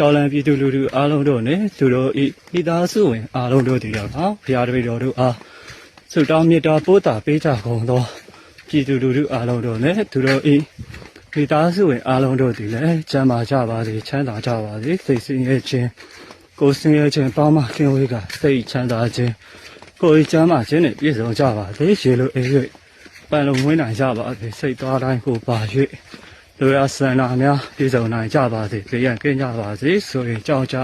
တော်လန်ပြည်သူလူထုအားလုံးတို့နှင့်သူတို့ဤမိသားစုဝင်အားလုံးတို့သည်တော့ဘုရားတပည့်တော်တို့အားဆုတောင်းမေတ္တာပို့တာပေးကြကုန်သောပြည်သူလူထုအားလုံးတို့နှင့်သူတို့ဤမိသားစုဝင်အားလုံးတို့သည်လည်းကျမ်းမာကြပါစေချမ်းသာကြပါစေစိတ်ဆင်းရဲခြင်းကိုယ်ဆင်းရဲခြင်းပေါင်းမှကင်းဝေးကစိတ်ချမ်းသာခြင်းကိုယ်ကျမ်းမာခြင်းနှင့်ပြည့်စုံကြပါစေရေလိုအေး၍ပန်လုံးဝင်းနိုင်ကြပါစေစိတ်သွားတိုင်းကိုပါ၍ လူရဆန္ဒများပြည့်စုံနိုင်ကြပါစေကြည်ရန်ကင်းကြပါစေဆိုရင်ကြောင်းကြ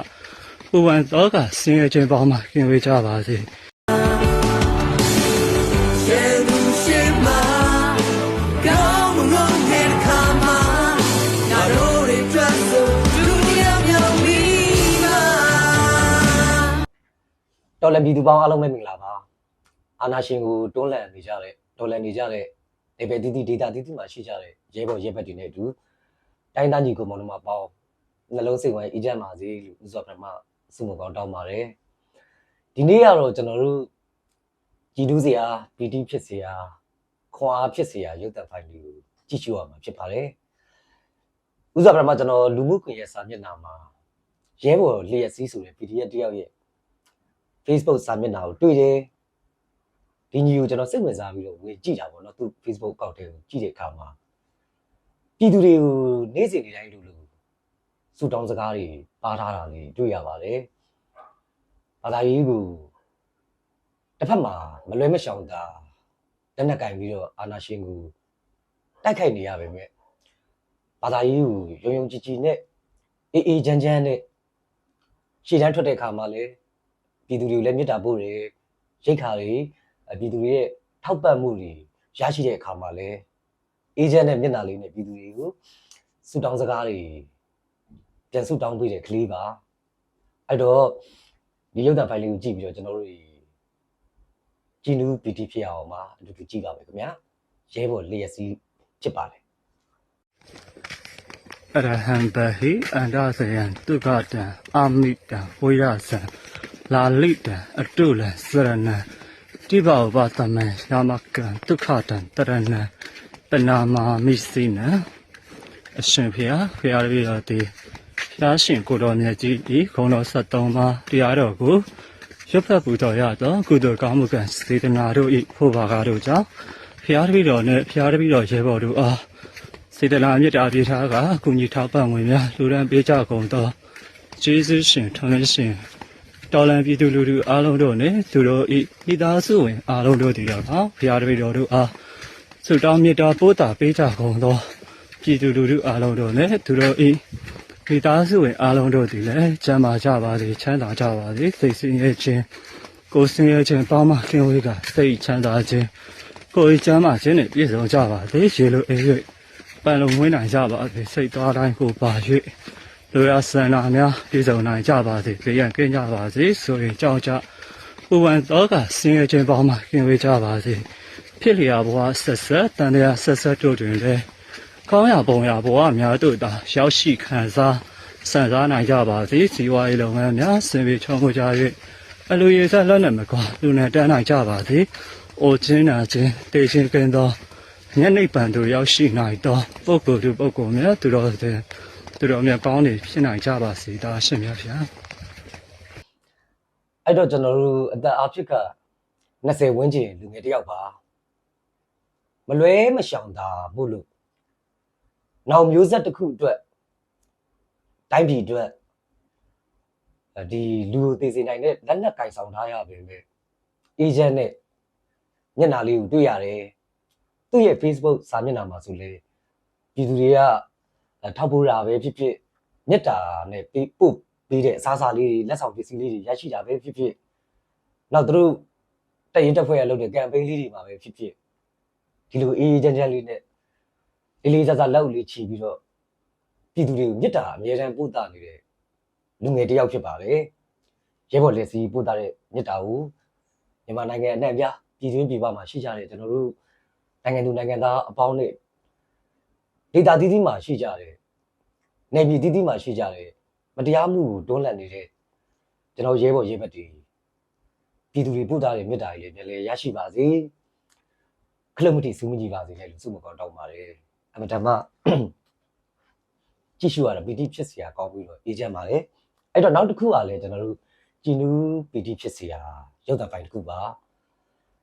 ပူပန်တော့ကဆင်းရဲခြင်းပေါင်းမှကင်းဝေးကြပါစေရှေ့သူရှေ့မှာကောင်းမွန်တဲ့ခါမှာငါတို့တွေတွေ့ဆိုဒုတိယမြောက်ပြီးပါတော်လည်းပြည်သူပေါင်းအားလုံးပဲမင်္ဂလာပါအာနာရှင်ကိုတွန်းလှန်နေကြတဲ့တော်လည်းနေကြတဲ့ ဒေဘယ်တီတီဒေတာတီတီမှာရှိကြတဲ့ရဲဘော်ရဲဘက်တွေနဲ့အတူတိုင်းသားညီကိုမောင်နှမပေါင်းနှလုံးစိတ်ဝိုင်းအေဂျင့်ပါစေလို့ဥစွာပထမစုမကောင်းတောင်းပါတယ်ဒီနေ့ကတော့ကျွန်တော်တို့ကြည်တူးစရာပီတီဖြစ်စရာခွန်အားဖြစ်စရာရုပ်သံဖိုင်တွေကိုကြည့်ရှုရမှာဖြစ်ပါတယ်ဥစွာပထမကျွန်တော်လူမှုကွန်ရက်စာမျက်နှာမှာရဲဘော်လျက်စီးဆိုတဲ့ PDF တယောက်ရဲ့ Facebook စာမျက်နှာကိုတွေ့တယ် ဒီညီကိုကျွန်တော်စိတ်ဝင်စားပြီးတော့ဝင်ကြည့်တာပေါ့နော်သူ Facebook အကောင့်ထဲကိုကြည့်တဲ့အခါမှာပြည်သူတွေကိုနေ့စဉ်နေ့တိုင်းလူလူစူတောင်းစကားတွေပါထားတာလေးတွေ့ရပါတယ်ဘာသာရေးကိုတစ်ဖက်မှာမလွဲမရှောင်တာလက်နက်ကင်ပြီးတော့အာနာရှင်ကိုတိုက်ခိုက်နေရပါပဲဘာသာရေးကိုယုံယုံကြည်ကြည်နဲ့အေးအေးချမ်းချမ်းနဲ့ရှေ့တန်းထွက်တဲ့အခါမှာလည်းပြည်သူတွေကိုလည်းမေတ္တာပို့တယ်ရိတ်ခါတွေအ ပြည်သူတွေရဲ့ထောက်ပံ့မှုတွေရရှိတဲ့အခါမှာလည်းအေဂျင့်နဲ့မျက်နှာလေးနဲ့ပြည်သူတွေကိုဆူတောင်းစကားတွေပြန်ဆူတောင်းပေးတယ်ကလေးပါအဲ့တော့ဒီရုပ်သံဖိုင်လေးကိုကြည့်ပြီးတော့ကျွန်တော်တို့ကြည်နူးပီတီဖြစ်အောင်ပါအတူတူကြည့်ပါမယ်ခင်ဗျာရဲဘော်လျက်စီးဖြစ်ပါတယ်အရဟံဘဟိအန္တဇယံဒုက္ခတံအာမိတံဝိရဇံလာလိတံအတုလံစရဏံ တိဘဝသမံယာမကံဒုက္ခတံတရဏံပနာမာမိစိနံအရှင်ဖေဟာဖေဟာရတော်သည်ဖျားရှင်ကိုတော်မြတ်ကြီးဤခုံတော်73ပါးတရားတော်ကိုရွတ်ဖတ်ပူတော်ရသောကုသိုလ်ကောင်းမှုကံစေတနာတို့ဤဖို့ပါကားတို့ကြောင့်ဖျားတပည့်တော်နှင့်ဖျားတပည့်တော်ရဲဘော်တို့အားစေတနာမြတ်တာပြေထားကအကူကြီးထောက်ပံ့ဝင်များလူရန်ပေးကြကုန်သောကျေးဇူးရှင်ထောင်လရှင် တော်လန်ပြည်သူလူထုအားလုံးတို့နှင့်သူတို့ဤမိသားစုဝင်အားလုံးတို့သည်တော့ဘုရားတပည့်တော်တို့အားဆုတောင်းမေတ္တာပို့တာပေးကြကုန်သောပြည်သူလူထုအားလုံးတို့နှင့်သူတို့ဤမိသားစုဝင်အားလုံးတို့သည်လည်းကျမ်းမာကြပါစေချမ်းသာကြပါစေစိတ်ဆင်းရဲခြင်းကိုယ်ဆင်းရဲခြင်းပေါင်းမှကင်းဝေးကစိတ်ချမ်းသာခြင်းကိုယ်ကျမ်းမာခြင်းနှင့်ပြည့်စုံကြပါစေရေလိုအေး၍ပန်လုံးဝင်းနိုင်ကြပါစေစိတ်သွားတိုင်းကိုပါ၍ လူရဆန္ဒများပြည့်စုံနိုင်ကြပါစေကြည်ရန်ကင်းကြပါစေဆိုရင်ကြောင်းကြပူပန်တော့ကဆင်းရဲခြင်းပေါင်းမှကင်းဝေးကြပါစေဖြစ်လျာဘဝဆက်ဆက်တန်တရားဆက်ဆက်တို့တွင်လည်းကောင်းရာပုံရာဘဝများတို့သာရောက်ရှိခံစားစံစားနိုင်ကြပါစေဇီဝရေးလုပ်ငန်းများဆင်ပြေချောမှုကြ၍အလူရည်ဆက်လက်နဲ့မကွာလူနဲ့တန်းနိုင်ကြပါစေအိုချင်းနာချင်းတေချင်းကင်းသောညနေပန်တို့ရောက်ရှိနိုင်သောပုဂ္ဂိုလ်သူပုဂ္ဂိုလ်များသူတော်တဲ့ သူတော်မြတ်ကောင်းတွေဖြစ်နိုင်ကြပါစေဒါရှင်များဗျာအဲ့တော့ကျွန်တော်တို့အသက်အဖြစ်က20ဝန်းကျင်လူငယ်တစ်ယောက်ပါမလွဲမရှောင်တာဘူးလို့နောက်မျိုးဆက်တစ်ခုအတွက်တိုင်းပြည်အတွက်အဲဒီလူကိုသိစေနိုင်တဲ့လက်နက်ကင်ဆောင်ထားရပါပဲအေဂျင့်နဲ့မျက်နှာလေးကိုတွေ့ရတယ်သူ့ရဲ့ Facebook စာမျက်နှာမှာဆိုလေပြည်သူတွေကအဲ ထောက်ပို့တာပဲဖြစ်ဖြစ်မြတ်တာနဲ့ပေးပို့ပေးတဲ့အစားအစာလေးတွေလက်ဆောင်ပစ္စည်းလေးတွေရရှိတာပဲဖြစ်ဖြစ်နောက်သူတို့တရင်တက်ဖွဲ့ရလုပ်တဲ့ campaign လေးတွေမှာပဲဖြစ်ဖြစ်ဒီလိုအေးအေးချမ်းချမ်းလေးနဲ့လေးလေးစားစားလက်ဦးလေးချီပြီးတော့ပြည်သူတွေကိုမြတ်တာအမြဲတမ်းပို့တာနေတဲ့လူငယ်တစ်ယောက်ဖြစ်ပါတယ်ရဲဘော်လက်စီပို့တာတဲ့မြတ်တာကိုမြန်မာနိုင်ငံအနှံ့အပြားပြည်တွင်းပြည်ပမှာရှိကြတဲ့ကျွန်တော်တို့နိုင်ငံသူနိုင်ငံသားအပေါင်းနဲ့ဒေတာတီးတီးမှာရှိကြတယ် နေပြည်တီးတီးမှာရှိကြတယ်မတရားမှုကိုတွန်းလှန်နေတဲ့ကျွန်တော်ရဲဘော်ရဲဘက်တွေပြည်သူတွေပို့သားတဲ့မေတ္တာကြီးလည်းပြန်လဲရရှိပါစေခလုတ်မတိစူးမကြီးပါစေလည်းလို့ဆုမကောင်းတောင်းပါတယ်အမဓမ္မကြည့်ရှုရတာပီတိဖြစ်စရာကောင်းပြီးတော့အေးချမ်းပါလေအဲ့တော့နောက်တစ်ခုကလည်းကျွန်တော်တို့ကြည်နူးပီတိဖြစ်စရာရုပ်သပိုင်းတစ်ခုပါ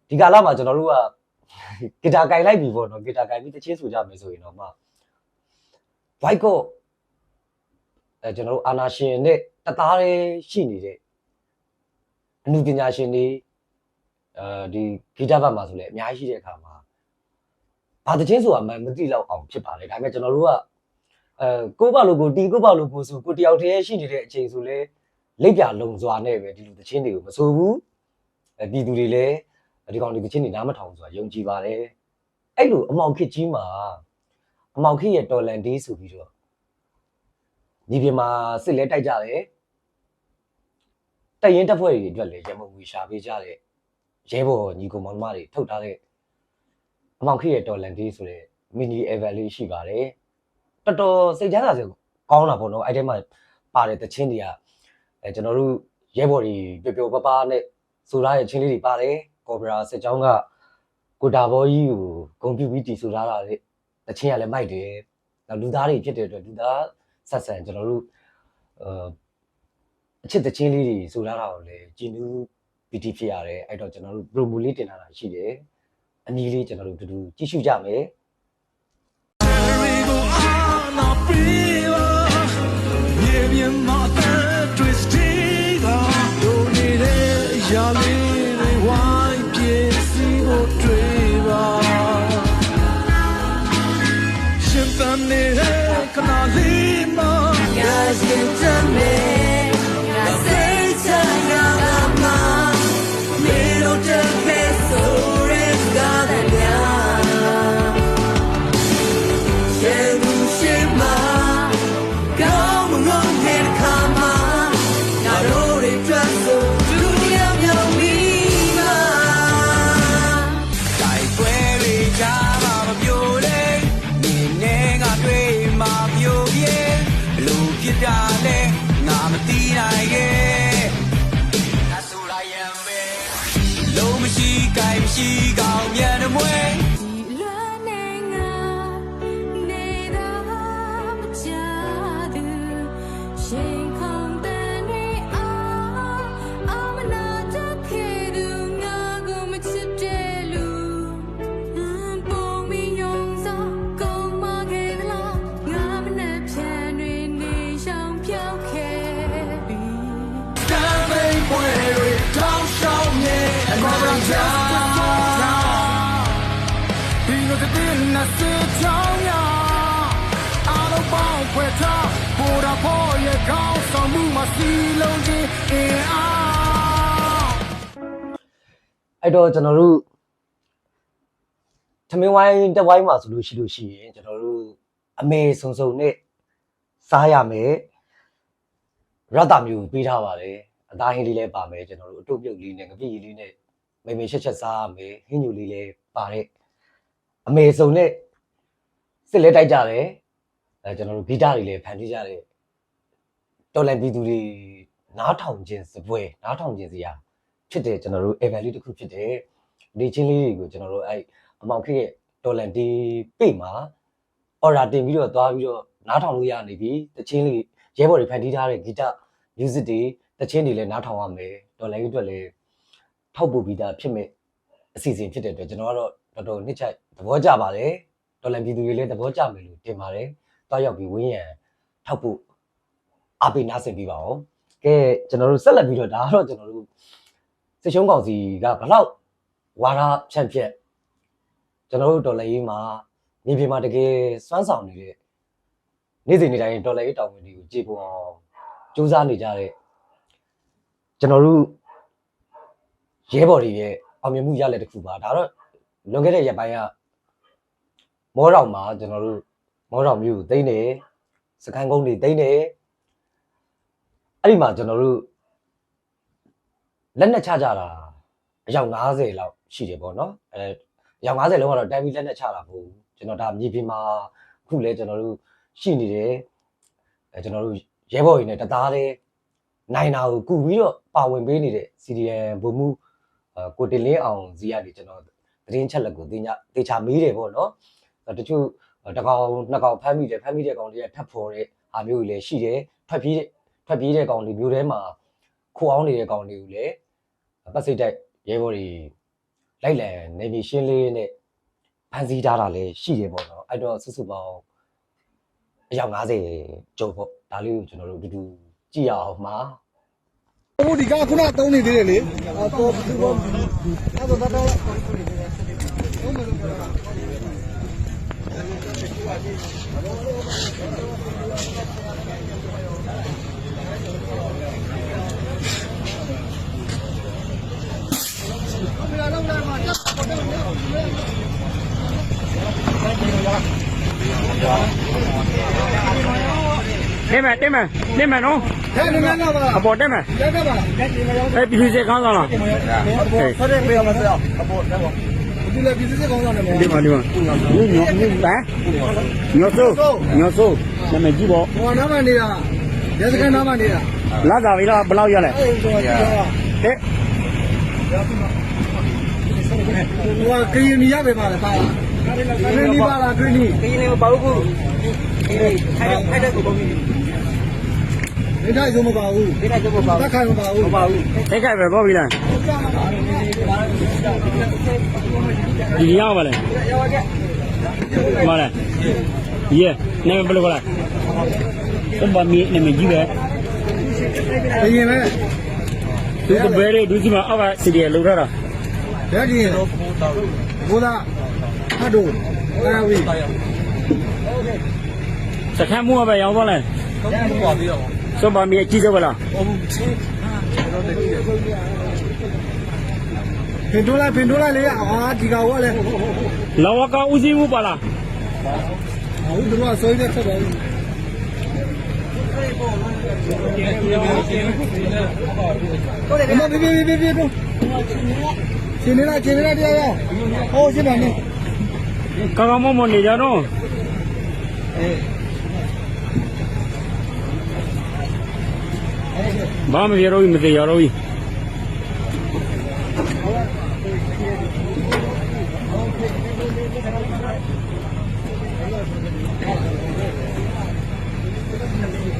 ဒီကာလမှာကျွန်တော်တို့ကဂီတာကင်လိုက်ပြီပေါ့နော်ဂီတာကင်ပြီးတချင်းဆိုကြမယ်ဆိုရင်တော့မှ white ကို အဲကျွန်တော်တို့အာနာရှင်နဲ့တသားလေးရှိနေတဲ့အမှုပညာရှင်တွေအဲဒီဂီတဘတ်မှာဆိုလည်းအများကြီးရှိတဲ့အခါမှာဘာတချင်းဆိုတာမှမသိတော့အောင်ဖြစ်ပါလေဒါပေမဲ့ကျွန်တော်တို့ကအဲကိုယ့်ဘာလို့ကိုတီကိုယ့်ဘာလို့ကိုဆိုကိုတယောက်တည်းရှိနေတဲ့အချိန်ဆိုလဲလက်ပြလုံစွာနဲ့ပဲဒီလိုတချင်းတွေကိုမဆိုဘူးအဲပြည်သူတွေလည်းဒီကောင်ဒီတချင်းတွေနားမထောင်ဆိုတာယုံကြည်ပါတယ်အဲ့လိုအမောင်ခစ်ကြီးမှာအမောင်ခစ်ရဲ့တော်လန်ဒေးဆိုပြီးတော့ ဒီပြင်မှာစစ်လဲတိုက်ကြတယ်တိုက်ရင်တပ်ဖွဲ့တွေအတွက်လည်းရမုံငွေရှာပေးကြတဲ့ရဲဘော်ညီကောင်မောင်မတွေထုတ်ထားတဲ့အမောင်ခစ်ရဲ့တော်လန်ဒေးဆိုတဲ့ mini eval လေးရှိပါတယ်တော်တော်စိတ်ချမ်းသာစရာကောင်းတာပေါ့နော်အဲ့ထဲမှာပါတဲ့တချင်းတွေကအဲကျွန်တော်တို့ရဲဘော်တွေပျော်ပျော်ပါးပါးနဲ့ဆိုထားတဲ့ချင်းလေးတွေပါတယ်ကော်ဘရာစစ်ကြောင်းကကိုတာဘောကြီးကိုဂုံပြူပြီးတီဆိုထားတာလေတချင်းကလည်းမိုက်တယ်နောက်လူသားတွေဖြစ်တဲ့အတွက်လူသား ဆက်ဆံကျွန်တော်တို့အဲအချစ်တချင်းလေးတွေဆိုထားတာကိုလည်းကြည်နူးပီတီဖြစ်ရတယ်အဲ့တော့ကျွန်တော်တို့ promo လေးတင်ထားတာရှိတယ်အနည်းလေးကျွန်တော်တို့တူတူကြည့်ရှုကြမယ် Guys အားလုံးပေါင်းဖွဲ့ထားပေါ်တာဖို့ရဲ့ကောင်းဆောင်မှုမှာစီလုံးချင်းအင်အားအဲ့တော့ကျွန်တော်တို့သမင်းဝိုင်းတက်ဝိုင်းမှာဆိုလို့ရှိလို့ရှိရင်ကျွန်တော်တို့အမေစုံစုံနဲ့စားရမယ်ရတမျိုးပေးထားပါတယ်အသားဟင်းလေးလည်းပါမယ်ကျွန်တော်တို့အတုပ်ပြုတ်လေးနဲ့ငပိလေးနဲ့ မေမေချက်ချက်စားရမယ်ဟင်းညူလေးလည်းပါတဲ့အမေစုံနဲ့စစ်လဲတိုက်ကြတယ်အဲကျွန်တော်တို့ဂီတတွေလည်းဖန်တီးကြတယ်တော်လန်ပြည်သူတွေနားထောင်ခြင်းစပွဲနားထောင်ခြင်းစရာဖြစ်တယ်ကျွန်တော်တို့ eval လေးတစ်ခုဖြစ်တယ်ဒီချင်းလေးတွေကိုကျွန်တော်တို့အဲ့အမောင်ခက်ရဲ့ဒေါ်လန်ဒီပေမှာ order တင်ပြီးတော့သွားပြီးတော့နားထောင်လို့ရနေပြီတချင်းလေးရဲဘော်တွေဖန်တီးထားတဲ့ဂီတ music တွေတချင်းတွေလည်းနားထောင်ရမယ်ဒေါ်လန်ကြီးအတွက်လည်း ထောက်ပို့ပြီးသားဖြစ်မဲ့အစီအစဉ်ဖြစ်တဲ့အတွက်ကျွန်တော်ကတော့တော်တော်နှစ်ချိုက်သဘောကျပါတယ်ဒေါ်လန်ပြည်သူတွေလည်းသဘောကျမယ်လို့တင်ပါတယ်တွားရောက်ပြီးဝင်းရံထောက်ပို့အားပေးနားဆင်ပြီးပါဦးကဲကျွန်တော်တို့ဆက်လက်ပြီးတော့ဒါကတော့ကျွန်တော်တို့စစ်ရှုံးကောင်စီကဘလောက်ဝါရဖြန့်ဖြက်ကျွန်တော်တို့ဒေါ်လာရေးမှာမြေပြင်မှာတကယ်စွမ်းဆောင်နေတဲ့နေ့စဉ်နေ့တိုင်းဒေါ်လာရေးတောင်ဝင်တွေကိုကြေပွန်အောင်စူးစမ်းနေကြတဲ့ကျွန်တော်တို့ ရဲဘော်တွေရဲ့အောင်မြင်မှုရလက်တစ်ခုပါဒါတော့လွန်ခဲ့တဲ့ရက်ပိုင်းကမောတော်မှာကျွန်တော်တို့မောတော်မျိုးကိုတိမ့်နေစကန်ကုန်းတွေတိမ့်နေအဲ့ဒီမှာကျွန်တော်တို့လက်နဲ့ချကြတာအယောက်90လောက်ရှိတယ်ပေါ့နော်အဲအယောက်90လုံးကတော့တိုင်းပြီးလက်နဲ့ချတာမဟုတ်ဘူးကျွန်တော်ဒါမြေပြင်မှာအခုလဲကျွန်တော်တို့ရှိနေတယ်အဲကျွန်တော်တို့ရဲဘော်တွေနဲ့တသားတည်းနိုင်တာကိုကူပြီးတော့ပါဝင်ပေးနေတဲ့ CDN ဘုံမှုအဲ ကိုတင်လင်းအောင်ဇီကနေကျွန်တော်သတင်းချက်လက်ကိုတင်ညတေချာမေးတယ်ပေါ့နော်အဲတချို့တကောင်နှစ်ကောင်ဖမ်းမိတယ်ဖမ်းမိတဲ့ကောင်တွေကထပ်ဖော်တဲ့အားမျိုးတွေလည်းရှိတယ်ထွက်ပြေးတဲ့ထွက်ပြေးတဲ့ကောင်တွေမျိုးထဲမှာခိုအောင်နေတဲ့ကောင်တွေကိုလည်းပတ်စိတ်တိုက်ရဲဘော်တွေလိုက်လံနေနေရှင်းလေးနဲ့ဖန်ဆီးထားတာလည်းရှိတယ်ပေါ့နော်အဲ့တော့စုစုပေါင်းအယောက်90ကျော်ပေါ့ဒါလေးကိုကျွန်တော်တို့အတူတူကြည့်ရအောင်မှာ ဟိုဒီကခုနသုံးနေသေးတယ်လေအတော့ဘူးတော့အဲ့တော့ တော့တက်မယ်တက်မယ်တက်မယ်နော်ဟဲ့နည်းနည်းတော့ပါအပေါ်တက်မယ်တက်တက်ပါအဲပြည်သူစစ်ခေါင်းဆောင်လားဆက်တဲ့ပေးရမှာဆရာအပေါ်တက်ပါဒီလေဒီစစ်ကောင်းဆောင်တယ်ဒီမှာဒီမှာညညညဟမ်ညဆိုညဆိုနာမည်ကြည့်ပေါ့ဟိုနားမနေတာရဲစခန်းနားမနေတာလာတာပြီလားဘယ်လောက်ရလဲအဲ့တော့ဒီတော့ဟဲ့ဟိုကရင်မီရပဲပါလားပါလားခင်းနီးပါလားခင်းနီးခင်းနေပါဘူး ခုဒီထိုင်ထိုင်တဲ့ကိုပုံပြီးဒီတိုင်းရုံမပါဘူးဒီတိုင်းကိုပါတက်ခိုင်မပါဘူးမပါဘူးထိတ်ခိုက်ပဲပေါ့ပြီလားဒီရောက်ပါလဲမလားယေနာမည်ဘယ်လိုလဲစမမီနာမည်ကြည့်ပဲဘယင်ပဲသူကဘယ်လိုဒုစီမအောက်ကစီရီလောက်ထားတာဓာတ်ကြီးဘိုးသားဟတ်တို့အာဝီ စခန်းမှုပဲရောက်သွားလဲစမမီအကြည့်စပါလားဖင်ထိုးလိုက်ဖင်ထိုးလိုက်လေအာဒီကောင်ကလည်းလောကဦးစီးမှုပါလားဟုတ်တယ်တော့ဆွေးတဲ့ဆက်ပါဘူးအမဘေးဘေးဘေးဘေးတို့ရှင်နေလားရှင်နေလားတရားရောဟိုရှင်ပါနေကောင်းကောင်းမွန်မွန်နေကြတော့ ဘာမပြေတော့ဘူးမသေးရတော့ဘူး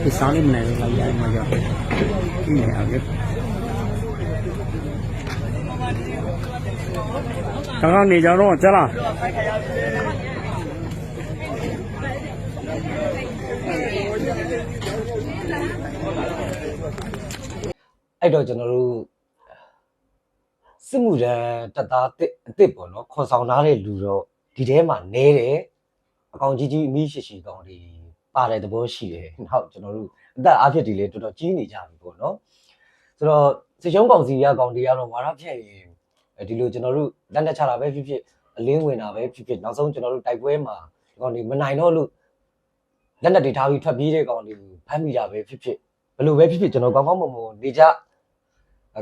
ဒီစားလေးမနေတော့လိုက်ရိုင်းမှာကြောက်ဒီနေအောင်ကောင်းကောင်းနေကြတော့ကျ အဲ့တော့ကျွန်တော်တို့စစ်မှုထမ်းတပ်သားတစ်အစ်စ်ပေါ့နော်ခေါ်ဆောင်ထားတဲ့လူတော့ဒီထဲမှာနဲတယ်အကောင်ကြီးကြီးအမိရှိရှိကောင်တွေပါတဲ့သဘောရှိတယ်နောက်ကျွန်တော်တို့အသက်အားဖြင့်ဒီလေတော်တော်ကြီးနေကြပြီပေါ့နော်ဆိုတော့စစ်ချုံးကောင်စီရကောင်တွေကတော့ဝါရဖြန့်ရင်ဒီလိုကျွန်တော်တို့လက်လက်ချတာပဲဖြစ်ဖြစ်အလင်းဝင်တာပဲဖြစ်ဖြစ်နောက်ဆုံးကျွန်တော်တို့တိုက်ပွဲမှာဒီကောင်တွေမနိုင်တော့လို့လက်လက်တွေထားပြီးထွက်ပြေးတဲ့ကောင်တွေကိုဖမ်းမိတာပဲဖြစ်ဖြစ်ဘယ်လိုပဲဖြစ်ဖြစ်ကျွန်တော်ကောင်းကောင်းမွန်မွန်နေကြအဲ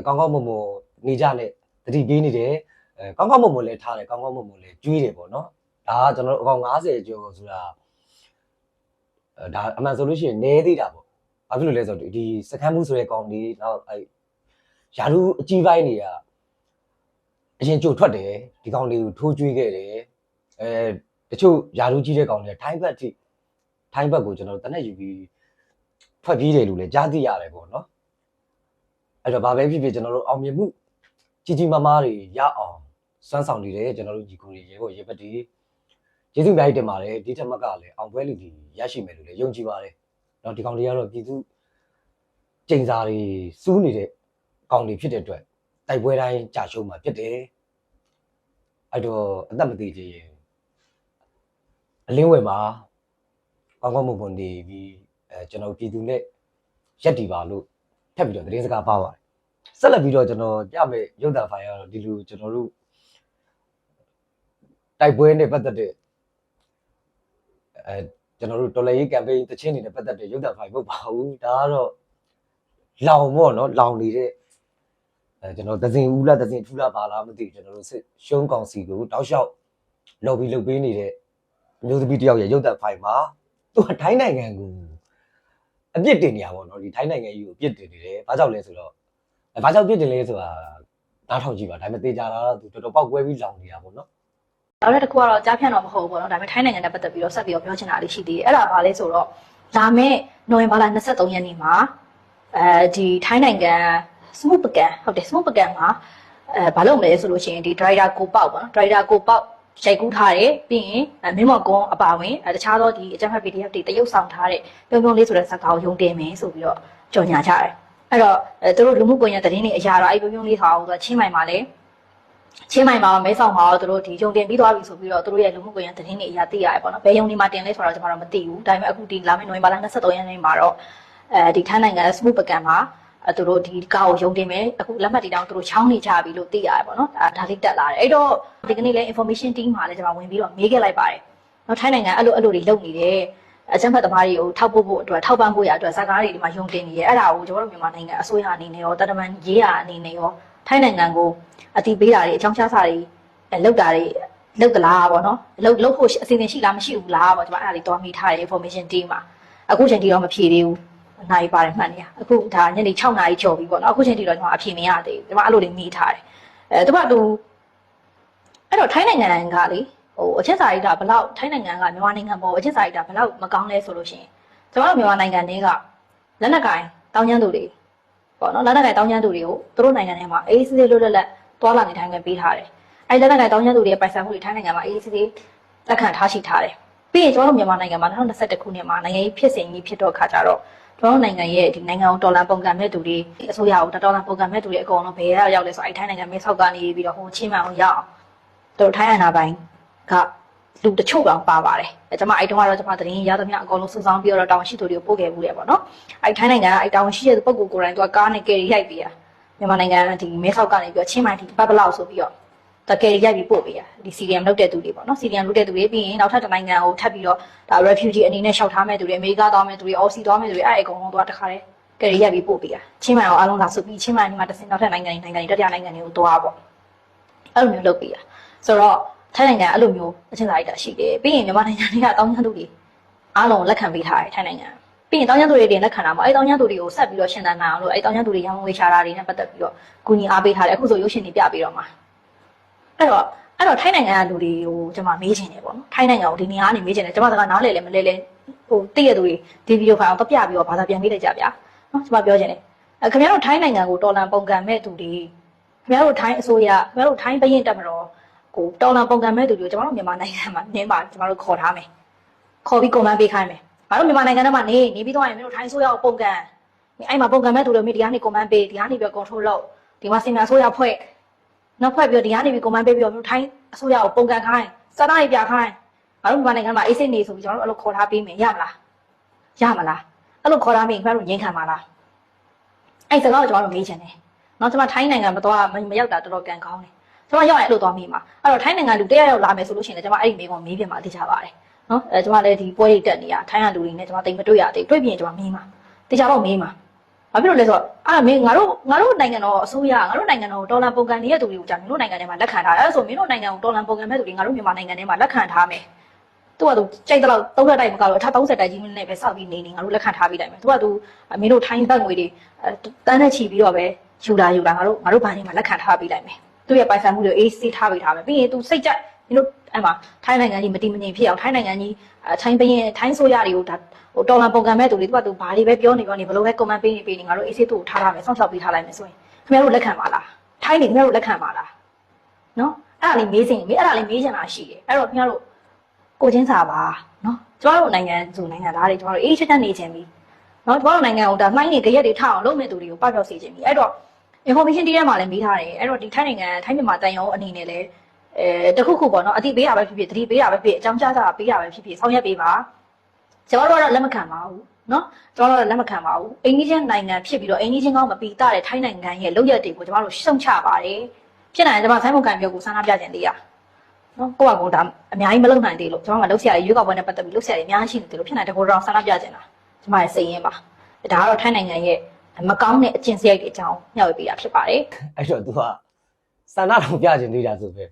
ကောင်းကောင်းမွန်မွန်နေကြနဲ့တတိပေးနေတယ်အဲကောင်းကောင်းမွန်မွန်လည်းထားတယ်ကောင်းကောင်းမွန်မွန်လည်းကျွေးတယ်ပေါ့နော်ဒါကကျွန်တော်တို့အကောင်90ကျော်ဆိုတာအဲဒါအမှန်ဆိုလို့ရှိရင်နဲသေးတာပေါ့ဘာဖြစ်လို့လဲဆိုတော့ဒီစကမ်းမှုဆိုတဲ့ကောင်တွေနောက်အဲယာရုအကြီးပိုင်းတွေကအရင်ကြိုထွက်တယ်ဒီကောင်တွေကိုထိုးကျွေးခဲ့တယ်အဲတချို့ယာရုကြီးတဲ့ကောင်တွေထိုင်းဘက်ထိထိုင်းဘက်ကိုကျွန်တော်တို့တနက်ယူပြီးထွက်ပြေးတယ်လို့လည်းကြားသိရတယ်ပေါ့နော် အဲ့တော့ဘာပဲဖြစ်ဖြစ်ကျွန်တော်တို့အောင်မြင်မှုကြီးကြီးမားမားတွေရအောင်စွမ်းဆောင်နေတယ်ကျွန်တော်တို့ညီကိုတွေရေဖို့ရေပတ်တွေကျေးဇူးများကြီးတင်ပါတယ်ဒီထက်မကလည်းအောင်ပွဲလူတွေရရှိမယ်လို့လည်းယုံကြည်ပါတယ်။တော့ဒီကောင်တွေကတော့ပြည်သူကျိန်စာတွေစူးနေတဲ့ကောင်တွေဖြစ်တဲ့အတွက်တိုက်ပွဲတိုင်းကြာရှုံးမှာဖြစ်တယ်။အဲ့တော့အသက်မသေးသေးရင်အလင်းဝယ်မှာကောင်းကောင်းမွန်မွန်နေပြီးအဲကျွန်တော်ပြည်သူနဲ့ရက်တည်ပါလို့ ထပ်ပြီးတော့သတင်းစကားပါပါတယ်ဆက်လက်ပြီးတော့ကျွန်တော်ပြမယ်ရုပ်သံဖိုင်ကတော့ဒီလိုကျွန်တော်တို့တိုက်ပွဲနဲ့ပတ်သက်တဲ့အဲကျွန်တော်တို့တော်လှန်ရေးကမ်ပိန်းတချင်းတွေနဲ့ပတ်သက်တဲ့ရုပ်သံဖိုင်မဟုတ်ပါဘူးဒါကတော့လောင်ပေါ့နော်လောင်နေတဲ့အဲကျွန်တော်သဇင်ဦးလားသဇင်ထူးလားပါလားမသိဘူးကျွန်တော်တို့စစ်ရှုံးကောင်စီကိုတောက်လျှောက်လော်ဘီလုပ်ပေးနေတဲ့အမျိုးသမီးတစ်ယောက်ရဲ့ရုပ်သံဖိုင်မှာသူကထိုင်းနိုင်ငံကို အပြစ်တင်နေရပါတော့ဒီထိုင်းနိုင်ငံကြီးကိုအပြစ်တင်နေတယ်။ဘာကြောင့်လဲဆိုတော့အဲဘာကြောင့်ပြစ်တင်လဲဆိုတာနားထောင်ကြည့်ပါဒါပေမဲ့တေချာတာတော့သူတော်တော်ပောက်ကွဲပြီးလောင်နေတာပေါ့နော်နောက်တစ်ခုကတော့ကြားဖြန့်တော့မဟုတ်ဘူးပေါ့နော်ဒါပေမဲ့ထိုင်းနိုင်ငံနဲ့ပတ်သက်ပြီးတော့ဆက်ပြီးတော့ပြောချင်တာလေးရှိသေးတယ်အဲ့ဒါဘာလဲဆိုတော့လာမယ့်နိုဝင်ဘာလ23ရက်နေ့မှာအဲဒီထိုင်းနိုင်ငံစမုပကန်ဟုတ်တယ်စမုပကန်မှာအဲဘာလုပ်မလဲဆိုလို့ရှိရင်ဒီ driver ကိုပေါက်ပါနော် driver ကိုပေါက် ရိုက်ကူးထားတယ်ပြီးရင်အဲမင်းမော်ကွန်အပါဝင်အဲတခြားသောဒီအကြမ်းဖက် PDF တွေတရုပ်ဆောင်ထားတဲ့ပြုံးပြုံးလေးဆိုတဲ့ဇာတ်ကောင်ကိုယုံတင်မယ်ဆိုပြီးတော့ကြော်ညာကြတယ်အဲ့တော့အဲသူတို့လူမှုကွန်ရက်သတင်းတွေအရာတော့အဲ့ပြုံးပြုံးလေးဆောင်ဆိုတော့ချင်းမိုင်မှာလည်းချင်းမိုင်မှာမဲဆောင်မှာတော့သူတို့ဒီယုံတင်ပြီးသွားပြီဆိုပြီးတော့သူတို့ရဲ့လူမှုကွန်ရက်သတင်းတွေအရာသိရတယ်ပေါ့နော်ဘယ်ယုံဒီမှာတင်လဲဆိုတော့ကျွန်တော်တို့မသိဘူးဒါပေမဲ့အခုဒီလာမယ့်နိုဝင်ဘာလ23ရက်နေ့မှာတော့အဲဒီထိုင်းနိုင်ငံစမုပကန်မှာ အဲသူတို့ဒီကားကိုယုံတင်မယ်အခုလက်မှတ်တီတောင်သူတို့ချောင်းနေကြပြီလို့သိရတယ်ပေါ့နော်ဒါဒါလေးတက်လာတယ်အဲ့တော့ဒီကနေ့လဲ information team မှာလည်းကျွန်တော်ဝင်ပြီးတော့မေးခဲ့လိုက်ပါတယ်နော်ထိုင်းနိုင်ငံအဲ့လိုအဲ့လိုတွေလုပ်နေတယ်အကြမ်းဖက်သမားတွေကိုထောက်ပို့ဖို့အတွက်ထောက်ပံ့ဖို့ရအတွက်ဇာကားတွေဒီမှာယုံတင်နေရဲအဲ့ဒါကိုကျွန်တော်တို့မြန်မာနိုင်ငံအစိုးရအနေနဲ့ရောတတမန်ရေးရအနေနဲ့ရောထိုင်းနိုင်ငံကိုအတိပေးတာတွေအကြောင်းချစာတွေအဲလောက်တာတွေလောက်သလားပေါ့နော်လောက်လောက်ဖို့အစီအစဉ်ရှိလားမရှိဘူးလားပေါ့ကျွန်တော်အဲ့ဒါလေးတွားမိထားတယ် information team မှာအခုချိန်ထိတော့မဖြေသေးဘူး နိုင်ပါတယ်မှန်နေရအခုဒါညနေ6နာရီကျော်ပြီပေါ့နော်အခုချိန်ထိတော့ကျွန်တော်အဖြေမရသေးဘူးကျွန်တော်အဲ့လိုလေးမိထားတယ်အဲသူကသူအဲ့တော့ထိုင်းနိုင်ငံကလေဟိုအချက်စာရိတာဘလောက်ထိုင်းနိုင်ငံကမြန်မာနိုင်ငံပေါ်အချက်စာရိတာဘလောက်မကောင်းလဲဆိုလို့ရှိရင်ကျွန်တော်တို့မြန်မာနိုင်ငံတွေကလက်နက်ကင်တောင်းကျမ်းသူတွေပေါ့နော်လက်နက်ကင်တောင်းကျမ်းသူတွေကိုသူတို့နိုင်ငံထဲမှာအေးစစ်စစ်လွတ်လပ်လပ်တွာလာနေထိုင်ခွင့်ပေးထားတယ်အဲ့လက်နက်ကင်တောင်းကျမ်းသူတွေရဲ့ပိုင်ဆိုင်မှုတွေထိုင်းနိုင်ငံမှာအေးစစ်စစ်လက်ခံထားရှိထားတယ်ပြီးရင်ကျွန်တော်တို့မြန်မာနိုင်ငံမှာ2021ခုနှစ်မှာနိုင်ငံရေးဖြစ်စဉ်ကြီးဖြစ်တော့ခါကြတော့ ကျွန်တော်တို့နိုင်ငံရဲ့ဒီနိုင်ငံကိုတော်လန်ပုံကံမဲ့သူတွေအစိုးရကိုတော်လန်ပုံကံမဲ့သူတွေအကုန်လုံးဘယ်ရောက်ရောက်လဲဆိုအဲ့ထိုင်းနိုင်ငံမဲဆောက်ကနေပြီးတော့ဟိုချင်းမှန်အောင်ရောက်အောင်သူတို့ထိုင်းအနာပိုင်းကလူတချို့တောင်ပါပါတယ်အဲကျွန်မအဲ့တုန်းကတော့ကျွန်မသတင်းရသမျှအကုန်လုံးစုဆောင်းပြီးတော့တောင်ရှိသူတွေကိုပို့ခဲ့ဘူးလေပေါ့နော်အဲ့ထိုင်းနိုင်ငံကအဲ့တောင်ရှိတဲ့ပုံကိုကိုယ်တိုင်သူကကားနဲ့ကယ်ရီရိုက်ပေးရမြန်မာနိုင်ငံဒီမဲဆောက်ကနေပြီးတော့ချင်းမိုင်ဒီပတ်ပလောက်ဆိုပြီးတော့ တကယ်ရိုက်ပြီးပို့ပေးရဒီ CDM လောက်တဲ့သူတွေပေါ့နော် CDM လောက်တဲ့သူတွေပြီးရင်နောက်ထပ်တစ်နိုင်ငံကိုထပ်ပြီးတော့ဒါ refugee အနေနဲ့ရှောက်ထားမဲ့သူတွေအမေရိကသွားမဲ့သူတွေ Aussie သွားမဲ့သူတွေအဲ့အကုန်လုံးသူကတခါတည်းကယ်ရီရိုက်ပြီးပို့ပေးရချင်းမိုင်အောင်အားလုံးလာဆိုပြီးချင်းမိုင်ဒီမှာတစ်စင်နောက်ထပ်နိုင်ငံတွေနိုင်ငံတွေတတိယနိုင်ငံတွေကိုသွားပေါ့အဲ့လိုမျိုးလုပ်ပေးရဆိုတော့ထိုင်းနိုင်ငံအဲ့လိုမျိုးအချင်းစာရိုက်တာရှိတယ်ပြီးရင်မြန်မာနိုင်ငံတွေကတောင်းချမ်းသူတွေအားလုံးလက်ခံပေးထားတယ်ထိုင်းနိုင်ငံပြီးရင်တောင်းချမ်းသူတွေတင်လက်ခံတာပေါ့အဲ့တောင်းချမ်းသူတွေကိုဆက်ပြီးတော့ရှင်းတန်းနိုင်အောင်လို့အဲ့တောင်းချမ်းသူတွေရန်ကုန်ဝေချာတာတွေနဲ့ပတ်သက်ပြီးတော့ကူညီအားပေးထားတယ်အခုဆိုရုပ်ရှင်တွေပြပြီးတော့မှာ အဲ့တော့အဲ့တော့ထိုင်းနိုင်ငံကလူတွေကိုကျွန်မမေးချင်တယ်ပေါ့နော်ထိုင်းနိုင်ငံကိုဒီနေရာကနေမေးချင်တယ်ကျွန်မစကားနားလဲလဲမလဲလဲဟိုသိရသူတွေဒီဗီဒီယိုဖိုင်အောင်တော့ပြပြီးတော့ဘာသာပြန်ပေးလိုက်ကြဗျာနော်ကျွန်မပြောချင်တယ်အဲခင်ဗျားတို့ထိုင်းနိုင်ငံကိုတော်လန်ပုံကံမဲ့သူတွေခင်ဗျားတို့ထိုင်းအစိုးရခင်ဗျားတို့ထိုင်းဘရင်တက်မတော်ကိုတော်လန်ပုံကံမဲ့သူတွေကိုကျွန်တော်တို့မြန်မာနိုင်ငံမှာနင်းပါကျွန်တော်တို့ခေါ်ထားမယ်ခေါ်ပြီးကုန်လန်းပေးခိုင်းမယ်ငါတို့မြန်မာနိုင်ငံထဲမှာနေနေပြီးတော့ရင်မင်းတို့ထိုင်းအစိုးရကိုပုံကံအဲ့မှာပုံကံမဲ့သူတွေမိဒီကနေကုန်လန်းပေးဒီကနေပြီး control လုပ်ဒီမှာစင်မြအစိုးရဖွဲ့ နောက်ဖွဲ့ပြီးတော့ဒီကနေပြီးကွန်မန့်ပေးပြီးတော့ထိုင်းအစိုးရကိုပုံကန်ခိုင်းစာသားရေးပြခိုင်းငါတို့မြန်မာနိုင်ငံမှာအေးစိနေဆိုပြီးကျွန်တော်တို့အဲ့လိုခေါ်ထားပေးမယ်ရမလားရမလားအဲ့လိုခေါ်ထားမိရင်ခင်ဗျားတို့ငြင်းခံပါလားအဲ့စကားကိုကျွန်တော်တို့မေးချင်တယ်နောက်ကျွန်မထိုင်းနိုင်ငံမသွားမရောက်တာတော်တော်ကံကောင်းတယ်ကျွန်မရောက်ရင်အဲ့လိုသွားမိမှာအဲ့တော့ထိုင်းနိုင်ငံလူတယောက်ယောက်လာမယ်ဆိုလို့ရှိရင်လည်းကျွန်မအဲ့ဒီမေးခွန်းမေးပြမှာသိချပါတယ်နော်အဲကျွန်မလည်းဒီပွဲရိတ်တက်နေရထိုင်းကလူတွေနဲ့ကျွန်မတိမ်မတွေ့ရသေးတွေ့ပြင်ကျွန်မမေးမှာသိချတော့မေးမှာ ဘာဖြစ်လို့လဲဆိုတော့အဲ့ဒါမင်းငါတို့ငါတို့နိုင်ငံတော်အစိုးရငါတို့နိုင်ငံတော်ဒေါ်လာပုံကန်နေတဲ့သူတွေကိုကြာမင်းတို့နိုင်ငံထဲမှာလက်ခံထားတယ်အဲ့ဒါဆိုမင်းတို့နိုင်ငံကိုဒေါ်လာပုံကန်မဲ့သူတွေငါတို့မြန်မာနိုင်ငံထဲမှာလက်ခံထားမယ်သူကသူကြိုက်တော့30တိုက်မကတော့အထ30တိုက်ကြီးနဲ့ပဲစောက်ပြီးနေနေငါတို့လက်ခံထားပြီးလိုက်မယ်သူကသူမင်းတို့ထိုင်းဘတ်ငွေတွေတန်းနဲ့ချီပြီးတော့ပဲယူလာယူလာငါတို့ငါတို့ဘာနေမှာလက်ခံထားပြီးလိုက်မယ်သူရဲ့ပိုင်ဆိုင်မှုတွေအေးစေးထားပြီးထားမယ်ပြီးရင်သူစိတ်ကြက်မင်းတို့ အဲ့မှာထိုင်းနိုင်ငံကြီးမတည်မငြိမ်ဖြစ်အောင်ထိုင်းနိုင်ငံကြီးထိုင်းဘရင်ထိုင်းဆိုရတွေကိုဒါဟိုတော်လန်ပုံကံမဲ့သူတွေသူကသူဘာတွေပဲပြောနေပြောနေဘလို့ပဲကွန်မန့်ပေးနေပေးနေငါတို့အေးစေးသူ့ကိုထားထားမယ်စောင့်ရှောက်ပေးထားလိုက်မယ်ဆိုရင်ခင်ဗျားတို့လက်ခံပါလားထိုင်းနေခင်ဗျားတို့လက်ခံပါလားနော်အဲ့ဒါလေးမေးစင်မေးအဲ့ဒါလေးမေးချင်တာရှိတယ်အဲ့တော့ခင်ဗျားတို့ကိုချင်းစာပါနော်ကျမတို့နိုင်ငံစုနိုင်ငံသားတွေကျမတို့အေးချက်ချက်နေချင်းပြီနော်ကျမတို့နိုင်ငံကိုဒါမှိုင်းနေကြရက်တွေထအောင်လုပ်မဲ့သူတွေကိုပပျောက်စေခြင်းပြီအဲ့တော့ information တီးထဲမှာလည်းမေးထားတယ်အဲ့တော့ဒီထိုင်းနိုင်ငံထိုင်းမြန်မာတန်ရုံအနေနဲ့လည်း အဲတခုခုပေါ့နော်အတိပေးတာပဲဖြစ်ဖြစ်တတိပေးတာပဲဖြစ်အကြောင်းကြားတာပေးတာပဲဖြစ်ဖြစ်ဆောင်ရွက်ပေးပါကျွန်တော်တို့ကတော့လက်မခံပါဘူးနော်ကျွန်တော်တို့လက်မခံပါဘူးအိန္ဒိယနိုင်ငံဖြစ်ပြီးတော့အိန္ဒိယကောင်းမပီတာတဲ့ထိုင်းနိုင်ငံရဲ့လုပ်ရက်တွေကိုကျွန်တော်တို့ရှုံချပါတယ်ဖြစ်နိုင်ရင်ကျွန်မဆိုင်းမကန်ပြောကိုဆန္ဒပြခြင်းလေးရနော်ကိုယ့်ဘာကိုဒါအများကြီးမလုပ်နိုင်သေးလို့ကျွန်တော်ကလှုပ်ရှားရရွေးကောက်ပွဲနဲ့ပတ်သက်ပြီးလှုပ်ရှားရအများကြီးရှိနေတယ်လို့ဖြစ်နိုင်တဲ့ကိုယ်တော်ဆန္ဒပြခြင်းလားကျွန်မရဲ့စိတ်ရင်းပါဒါကတော့ထိုင်းနိုင်ငံရဲ့မကောင်းတဲ့အကျင့်စရိုက်တွေအကြောင်းညှောက်ပေးတာဖြစ်ပါတယ်အဲ့တော့ तू က စန္ဒတော်ပြခြင်းသေးတာဆိုပဲ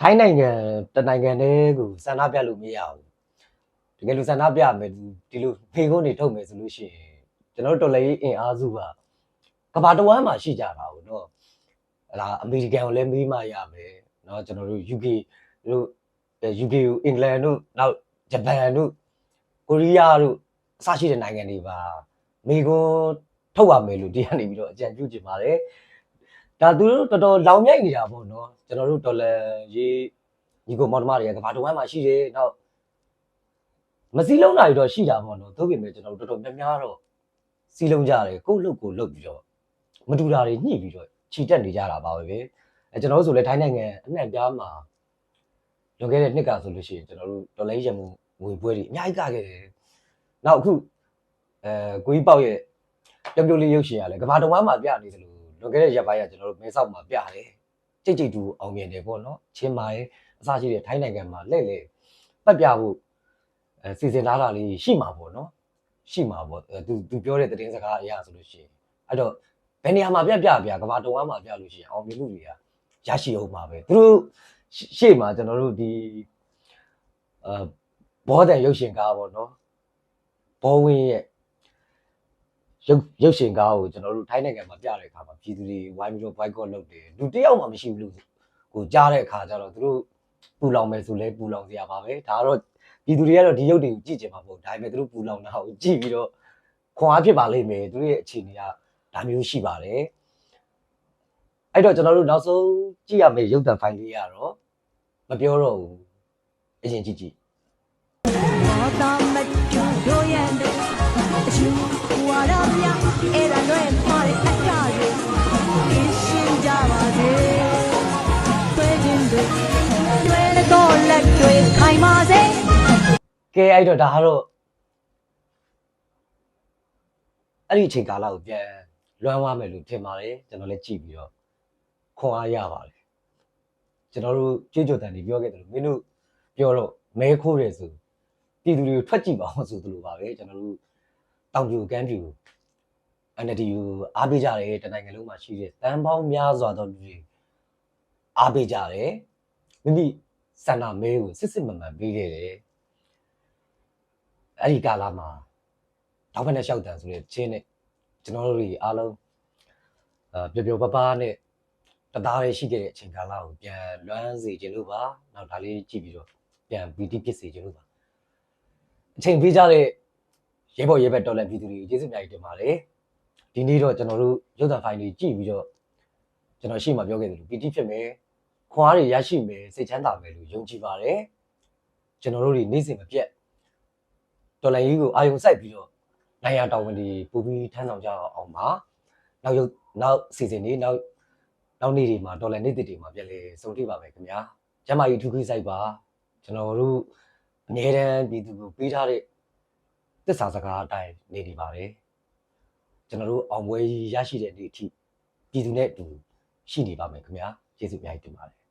ထိုင်းနိုင်ငံတနိုင်ငံတည်းကိုစန္ဒပြလို့မရဘူးတကယ်လို့စန္ဒပြမယ်ဒီလိုဖေကုန်းနေထုတ်မယ်ဆိုလို့ရှိရင်ကျွန်တော်တို့တော်လည်းအင်အားစုကကဘာတဝမ်းမှာရှိကြတာဘူးเนาะဟလာအမေရိကန်ကိုလည်းမေးမှရမယ်เนาะကျွန်တော်တို့ UK တို့ UK ကိုအင်္ဂလန်တို့နောက်ဂျပန်တို့ကိုရီးယားတို့ အစရှိတဲ့နိုင်ငံတွေပါမိကွန်းထုတ်ရမယ်လို့တရားနေပြီးတော့အကြံပြုချင်ပါတယ် ဒါသူတို့တော်တော်လောင်မြိုက်နေတာပေါ့နော်ကျွန်တော်တို့ဒေါ်လာရေးညီကိုမောင်နှမတွေကကဘာတဝမ်းမှာရှိတယ်နောက်မစည်းလုံးတာတွေတော့ရှိတာပေါ့နော်သို့ပေမဲ့ကျွန်တော်တို့တော်တော်များများတော့စီးလုံးကြတယ်ကိုယ့်လုပ်ကိုယ်လုပ်ပြီးတော့မတူတာတွေညှိပြီးတော့ခြိတက်နေကြတာပါပဲအဲကျွန်တော်တို့ဆိုလဲထိုင်းနိုင်ငံအနှံ့ပြားမှာလွန်ခဲ့တဲ့နှစ်ကဆိုလို့ရှိရင်ကျွန်တော်တို့ဒေါ်လာရမှုငွေပွဲတွေအများကြီးကခဲ့တယ်နောက်အခုအဲကိုကြီးပေါက်ရဲ့ပြုံးပြုံးလေးရုပ်ရှင်ရလဲကဘာတဝမ်းမှာပြနေတယ်လို့ လွန်ခဲ့တဲ့ရက်ပိုင်းကကျွန်တော်တို့မဲဆောက်မှာပြတယ်ကြိတ်ကြိတ်တူအောင်မြင်တယ်ပေါ့နော်ချင်းမာရဲ့အစရှိတဲ့ထိုင်းနိုင်ငံမှာလက်လေပတ်ပြဖို့အဲစီစဉ်ထားတာလေးရှိမှာပေါ့နော်ရှိမှာပေါ့အဲသူသူပြောတဲ့သတင်းစကားအရာဆိုလို့ရှိရင်အဲ့တော့ဘယ်နေရာမှာပြပြပြကဘာတဝမ်းမှာပြလို့ရှိရင်အောင်မြင်မှုတွေကရရှိအောင်ပါပဲသူတို့ရှရှေ့မှာကျွန်တော်တို့ဒီအာဘောတဲ့ရုပ်ရှင်ကားပေါ့နော်ဘောဝင်းရဲ့ ရုပ်ရုပ်ရှင်ကားကိုကျွန်တော်တို့ထိုင်းနိုင်ငံမှာပြတဲ့အခါမှာပြည်သူတွေဝိုင်းပြီးတော့ boycott လုပ်တယ်လူတစ်ယောက်မှမရှိဘူးလို့ကိုကြားတဲ့အခါကျတော့သူတို့ပူလောင်မယ်ဆိုလဲပူလောင်စရာပါပဲဒါကတော့ပြည်သူတွေကတော့ဒီရုပ်တွေကိုကြည့်ကြမှာပေါ့ဒါပေမဲ့သူတို့ပူလောင်တာကိုကြည့်ပြီးတော့ခွန်အားဖြစ်ပါလိမ့်မယ်သူတို့ရဲ့အခြေအနေကဒါမျိုးရှိပါတယ်အဲ့တော့ကျွန်တော်တို့နောက်ဆုံးကြည့်ရမယ့်ရုပ်သံဖိုင်လေးရတော့မပြောတော့ဘူးအရင်ကြည့်ကြည့် တော့လက်တွေခိုင်ပါစေကဲအဲ့တော့ဒါကတော့အဲ့ဒီအချိန်ကာလကိုပြန်လွမ်းသွားမယ်လို့ထင်ပါတယ်ကျွန်တော်လည်းကြည့်ပြီးတော့ခွန်အားရပါတယ်ကျွန်တော်တို့ကြွကြွတန်တွေပြောခဲ့တယ်လို့မင်းတို့ပြောတော့မဲခိုးတယ်ဆိုပြည်သူတွေကိုထွက်ကြည့်ပါအောင်ဆိုသလိုပါပဲကျွန်တော်တို့တောင်ပြူကမ်းပြူ NDU အားပေးကြတယ်တနိုင်ငံလုံးမှာရှိတဲ့တန်ပေါင်းများစွာသောလူတွေအားပေးကြတယ်မိမိ စန္ဒမဲကိုစစ်စစ်မှန်မှန်ပေးခဲ့တယ်အဲ့ဒီကာလမှာတောက်ဖက်နဲ့ရှောက်တန်ဆိုတဲ့ချင်းနဲ့ကျွန်တော်တို့တွေအားလုံးအာပျော်ပျော်ပါးပါးနဲ့တသားလေးရှိခဲ့တဲ့အချိန်ကာလကိုပြန်လွမ်းစေခြင်းလို့ပါနောက်ဒါလေးကြည့်ပြီးတော့ပြန်ပီတိဖြစ်စေခြင်းလို့ပါအချိန်ပေးကြတဲ့ရဲဘော်ရဲဘက်တော်လန်ပြည်သူတွေကိုကျေးဇူးအများကြီးတင်ပါတယ်ဒီနေ့တော့ကျွန်တော်တို့ရုပ်သံဖိုင်တွေကြည့်ပြီးတော့ကျွန်တော်ရှေ့မှာပြောခဲ့သလိုပီတိဖြစ်မယ် ခွန်အားတွေရရှိမယ်စိတ်ချမ်းသာမယ်လို့ယုံကြည်ပါတယ်ကျွန်တော်တို့တွေနေ့စဉ်မပြတ်တော်လိုင်းကြီးကိုအာယုံစိုက်ပြီးတော့နိုင်ရတောင်းဝန်ဒီပူပြီးထမ်းဆောင်ကြအောင်ပါနောက်ရုပ်နောက်စီစဉ်တွေနောက်နောက်နေ့တွေမှာဒေါ်လာနေ့တွေမှာပြန်လေစုံထိပါမယ်ခင်ဗျာကျမကြီးထူးခီးစိုက်ပါကျွန်တော်တို့အမြဲတမ်းပြည်သူကိုပေးထားတဲ့သစ္စာစကားအတိုင်းနေနေပါတယ်ကျွန်တော်တို့အောင်ပွဲကြီးရရှိတဲ့နေ့အထိပြည်သူနဲ့အတူရှိနေပါမယ်ခင်ဗျာကျေးဇူးအများကြီးတင်ပါတယ်